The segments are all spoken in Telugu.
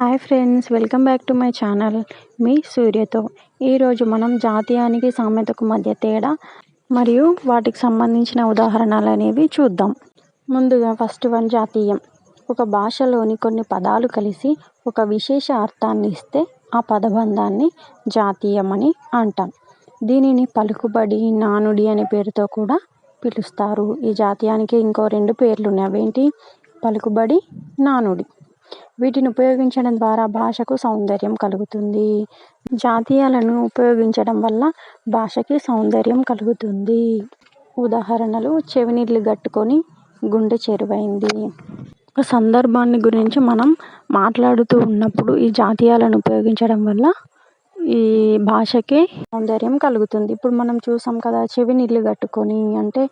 Hi friends welcome back to my channel మీ సూర్యతో. ఈరోజు మనం జాతీయానికి సామెతకు మధ్య తేడా మరియు వాటికి సంబంధించిన ఉదాహరణలు అనేవి చూద్దాం. ముందుగా ఫస్ట్ వన్ జాతీయం. ఒక భాషలోని కొన్ని పదాలు కలిసి ఒక విశేష అర్థాన్ని ఇస్తే ఆ పదబంధాన్ని జాతీయం అని అంటాం. దీనిని పలుకుబడి నానుడి అనే పేరుతో కూడా పిలుస్తారు. ఈ జాతీయానికి ఇంకో రెండు పేర్లు ఉన్నాయి. అవేంటి? పలుకుబడి నానుడి. వీటిని ఉపయోగించడం ద్వారా భాషకు సౌందర్యం కలుగుతుంది. జాతీయాలను ఉపయోగించడం వల్ల భాషకి సౌందర్యం కలుగుతుంది. ఉదాహరణలు చెవినీళ్ళు కట్టుకొని గుండె చెరువైంది. ఒక సందర్భాన్ని గురించి మనం మాట్లాడుతూ ఉన్నప్పుడు ఈ జాతీయాలను ఉపయోగించడం వల్ల ఈ భాషకి సౌందర్యం కలుగుతుంది. ఇప్పుడు మనం చూసాం కదా చెవి నీళ్ళు కట్టుకొని అంటే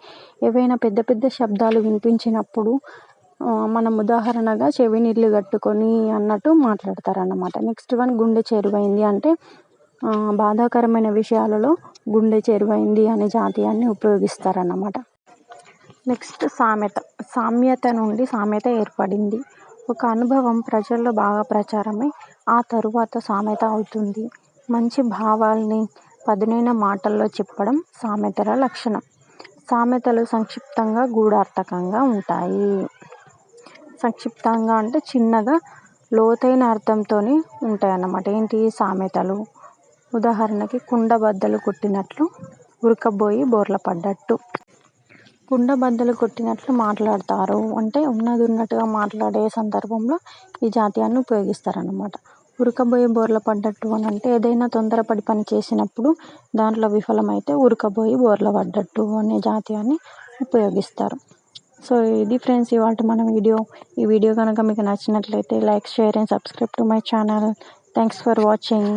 ఏవైనా పెద్ద పెద్ద శబ్దాలు వినిపించినప్పుడు మనం ఉదాహరణగా చెవి నీళ్ళు కట్టుకొని అన్నట్టు మాట్లాడతారన్నమాట. నెక్స్ట్ వన్ గుండె చేరువైంది అంటే బాధాకరమైన విషయాలలో గుండె చేరువైంది అనే జాతీయాన్ని ఉపయోగిస్తారన్నమాట. నెక్స్ట్ సామెత. సామ్యత నుండి సామెత ఏర్పడింది. ఒక అనుభవం ప్రజల్లో బాగా ప్రచారమై ఆ తరువాత సామెత అవుతుంది. మంచి భావాల్ని పదునైన మాటల్లో చెప్పడం సామెతల లక్షణం. సామెతలు సంక్షిప్తంగా గూఢార్థకంగా ఉంటాయి. సంక్షిప్తంగా అంటే చిన్నగా లోతైన అర్థంతో ఉంటాయి అన్నమాట ఏంటి సామెతలు. ఉదాహరణకి కుండబద్దలు కొట్టినట్లు ఉరకబోయి బోర్ల పడ్డట్టు. కుండబద్దలు కొట్టినట్లు మాట్లాడతారు. అంటే ఉన్నది ఉన్నట్టుగా మాట్లాడే సందర్భంలో ఈ జాతీయాన్ని ఉపయోగిస్తారన్నమాట. ఉరకబోయి బోర్ల పడ్డట్టు అని అంటే ఏదైనా తొందరపడి పని చేసినప్పుడు దాంట్లో విఫలమైతే ఉరకబోయి బోర్ల పడ్డట్టు అనే జాతీయాన్ని ఉపయోగిస్తారు. సో ఇది ఫ్రెండ్స్ ఇవాళ మన వీడియో ఈ వీడియో కనుక మీకు నచ్చినట్లయితే like share and subscribe to my channel thanks for watching